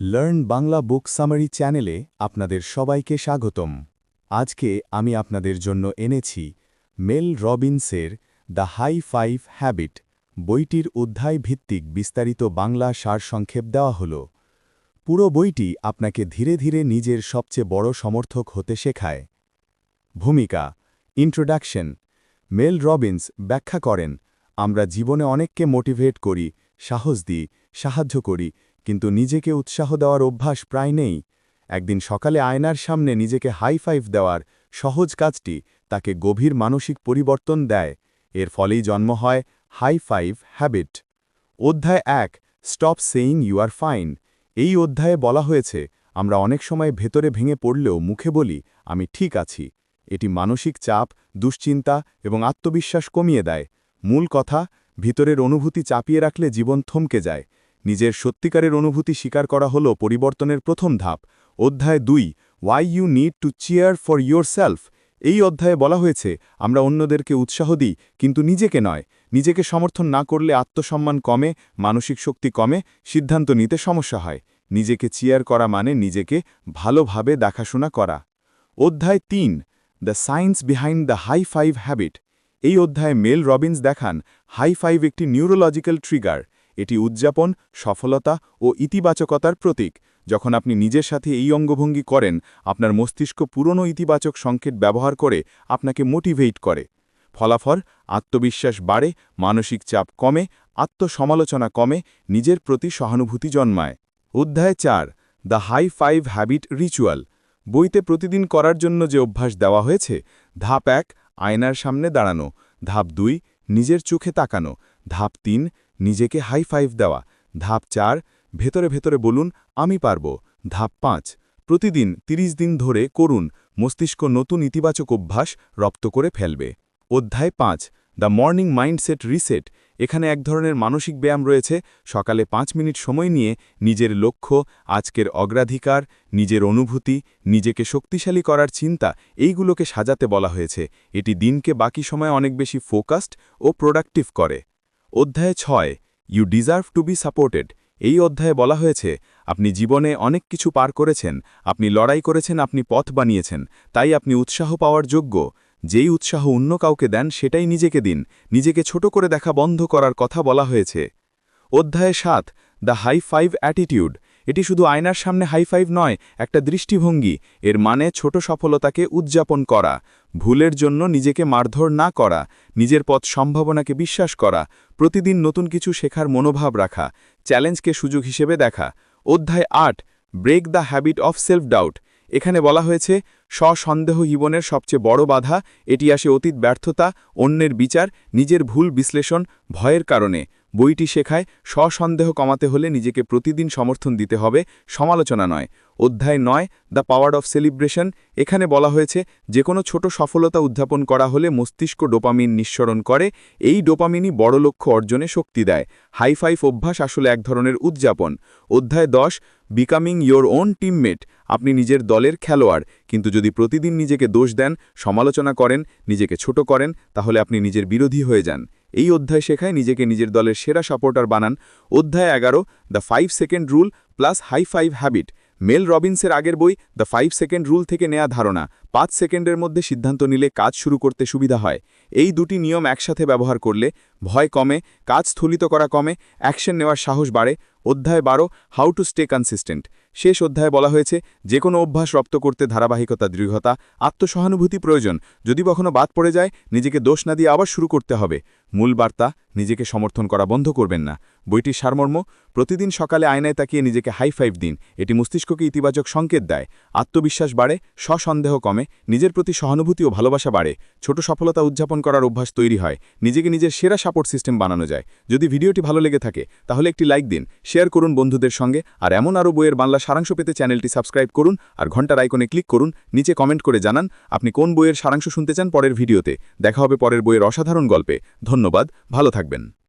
Learn Bangla বুক summary চ্যানেলে আপনাদের সবাইকে স্বাগতম। আজকে আমি আপনাদের জন্য এনেছি মেল রবিনসের দ্য হাই ফাইভ হ্যাবিট বইটির অধ্যায় ভিত্তিক বিস্তারিত বাংলা সারসংক্ষেপ দেওয়া হল। পুরো বইটি আপনাকে ধীরে ধীরে নিজের সবচেয়ে বড় সমর্থক হতে শেখায়। ভূমিকা ইন্ট্রোডাকশন মেল রবিন্স ব্যাখ্যা করেন, আমরা জীবনে অনেককে মোটিভেট করি, সাহস দিই, সাহায্য করি কিন্তু নিজেকে উৎসাহ দেওয়ার অভ্যাস প্রায় নেই। একদিন সকালে আয়নার সামনে নিজেকে হাই ফাইভ দেওয়ার সহজ কাজটি তাকে গভীর মানসিক পরিবর্তন দেয়। এর ফলেই জন্ম হয় হাই ফাইভ হ্যাবিট অধ্যায় এক stop saying you are fine এই অধ্যায়ে বলা হয়েছে, আমরা অনেক সময় ভেতরে ভেঙে পড়লেও মুখে বলি, আমি ঠিক আছি। এটি মানসিক চাপ, দুশ্চিন্তা এবং আত্মবিশ্বাস কমিয়ে দেয়। মূল কথা, ভিতরের অনুভূতি চাপিয়ে রাখলে জীবন থমকে যায়। নিজের সত্যিকারের অনুভূতি স্বীকার করা হল পরিবর্তনের প্রথম ধাপ। অধ্যায় দুই why you need to cheer for yourself এই অধ্যায়ে বলা হয়েছে, আমরা অন্যদেরকে উৎসাহ দিই, কিন্তু নিজেকে নয়। নিজেকে সমর্থন না করলে আত্মসম্মান কমে, মানসিক শক্তি কমে, সিদ্ধান্ত নিতে সমস্যা হয়। নিজেকে চিয়ার করা মানে নিজেকে ভালোভাবে দেখাশোনা করা। অধ্যায় তিন the science behind the high five habit এই অধ্যায়ে মেল রবিন্স দেখান হাই ফাইভ একটি নিউরোলজিক্যাল ট্রিগার এটি উদযাপন, সফলতা ও ইতিবাচকতার প্রতীক। যখন আপনি নিজের সাথে এই অঙ্গভঙ্গি করেন, আপনার মস্তিষ্ক পুরনো ইতিবাচক সংকেত ব্যবহার করে আপনাকে মোটিভেট করে। ফলাফল, আত্মবিশ্বাস বাড়ে, মানসিক চাপ কমে, আত্মসমালোচনা কমে, নিজের প্রতি সহানুভূতি জন্মায়। অধ্যায় চার, the high five habit ritual. বইতে প্রতিদিন করার জন্য যে অভ্যাস দেওয়া হয়েছে, ধাপ এক, আয়নার সামনে দাঁড়ানো। ধাপ দুই, নিজের চোখে তাকানো। ধাপ তিন নিজেকে হাই ফাইভ দেওয়া। ধাপ চার, ভেতরে ভেতরে বলুন, আমি পারব। ধাপ পাঁচ, প্রতিদিন ৩০ দিন ধরে করুন। মস্তিষ্ক নতুন ইতিবাচক অভ্যাস রপ্ত করে ফেলবে। অধ্যায় পাঁচ, দ্য মর্নিং মাইন্ডসেট রিসেট। এখানে এক ধরনের মানসিক ব্যায়াম রয়েছে। সকালে পাঁচ মিনিট সময় নিয়ে নিজের লক্ষ্য, আজকের অগ্রাধিকার, নিজের অনুভূতি, নিজেকে শক্তিশালী করার চিন্তা, এইগুলোকে সাজাতে বলা হয়েছে। এটি দিনকে বাকি সময় অনেক বেশি ফোকাসড ও প্রোডাক্টিভ করে। অধ্যায় ছয় you deserve to be supported এই অধ্যায়ে বলা হয়েছে, আপনি জীবনে অনেক কিছু পার করেছেন, আপনি লড়াই করেছেন, আপনি পথ বানিয়েছেন, তাই আপনি উৎসাহ পাওয়ার যোগ্য। যেই উৎসাহ অন্য কাউকে দেন, সেটাই নিজেকে দিন, নিজেকে ছোট করে দেখা বন্ধ করার কথা বলা হয়েছে। অধ্যায় সাত দ্য হাই ফাইভ অ্যাটিটিউড এটি শুধু আয়নার সামনে হাই ফাইভ নয়, একটা দৃষ্টিভঙ্গি। এর মানে ছোট সফলতাকে উদযাপন করা, ভুলের জন্য নিজেকে মারধর না করা, নিজের পথ সম্ভাবনাকে বিশ্বাস করা, প্রতিদিন নতুন কিছু শেখার মনোভাব রাখা, চ্যালেঞ্জকে সুযোগ হিসেবে দেখা। অধ্যায় আট break the habit of self doubt এখানে বলা হয়েছে, স্বসন্দেহ জীবনের সবচেয়ে বড় বাধা, এটি আসে অতীত ব্যর্থতা, অন্যের বিচার, নিজের ভুল বিশ্লেষণ, ভয়ের কারণে। বইটি শেখায় স্বসন্দেহ কমাতে হলে নিজেকে প্রতিদিন সমর্থন দিতে হবে, সমালোচনা নয়। অধ্যায় নয়, দ্য পাওয়ার অফ সেলিব্রেশন। এখানে বলা হয়েছে যে কোনো ছোট সফলতা উদ্যাপন করা হলে মস্তিষ্ক ডোপামিন নিঃসরণ করে, এই ডোপামিনই বড় লক্ষ্য অর্জনে শক্তি দেয়। হাইফাইফ অভ্যাস আসলে এক ধরনের উদযাপন। অধ্যায় দশ বিকামিং ইয়োর ওন টিমমেট আপনি নিজের দলের খেলোয়াড়, কিন্তু যদি প্রতিদিন নিজেকে দোষ দেন, সমালোচনা করেন, নিজেকে ছোট করেন, তাহলে আপনি নিজের বিরোধী হয়ে যান। এই অধ্যায় শেখায় নিজেকে নিজের দলের সেরা সাপোর্টার বানান। অধ্যায় এগারো, the five second rule plus high five habit. Mel রবিন্সের আগের বই দ্য ফাইভ সেকেন্ড রুল থেকে নেয়া ধারণা। পাঁচ সেকেন্ডের মধ্যে সিদ্ধান্ত নিলে কাজ শুরু করতে সুবিধা হয়। এই দুটি নিয়ম একসাথে ব্যবহার করলে ভয় কমে, কাজ স্থলিত করা কমে, অ্যাকশন নেওয়ার সাহস বাড়ে। অধ্যায় বারো, হাউ টু স্টে কনসিস্টেন্ট। শেষ অধ্যায়ে বলা হয়েছে যে কোনো অভ্যাস রপ্ত করতে ধারাবাহিকতা, দৃঢ়তা, আত্মসহানুভূতি প্রয়োজন। যদি কখনো বাদ পড়ে যায়, নিজেকে দোষ না দিয়ে আবার শুরু করতে হবে। মূল বার্তা, নিজেকে সমর্থন করা বন্ধ করবেন না। বইটির সারমর্ম, প্রতিদিন সকালে আয়নায় তাকিয়ে নিজেকে হাই ফাইভ দিন। এটি মস্তিষ্ককে ইতিবাচক সংকেত দেয়। আত্মবিশ্বাস বাড়ে স্বসন্দেহ কমে নিজের প্রতি সহানুভূতি ও ভালোবাসা বাড়ে, ছোট সফলতা উদযাপন করার অভ্যাস তৈরি হয়, নিজেকে নিজের সেরা সাপোর্ট সিস্টেম বানানো যায়। যদি ভিডিওটি ভালো লেগে থাকে, তাহলে একটি লাইক দিন, শেয়ার করুন বন্ধুদের সঙ্গে, আর এমন আরও বইয়ের বাংলা সারাংশ পেতে চ্যানেলটি সাবস্ক্রাইব করুন আর ঘণ্টার আইকনে ক্লিক করুন, নিচে কমেন্ট করে জানান আপনি কোন বইয়ের সারাংশ শুনতে চান পরের ভিডিওতে। দেখা হবে পরের বইয়ের অসাধারণ গল্পে। ধন্যবাদ, ভালো থাকবেন।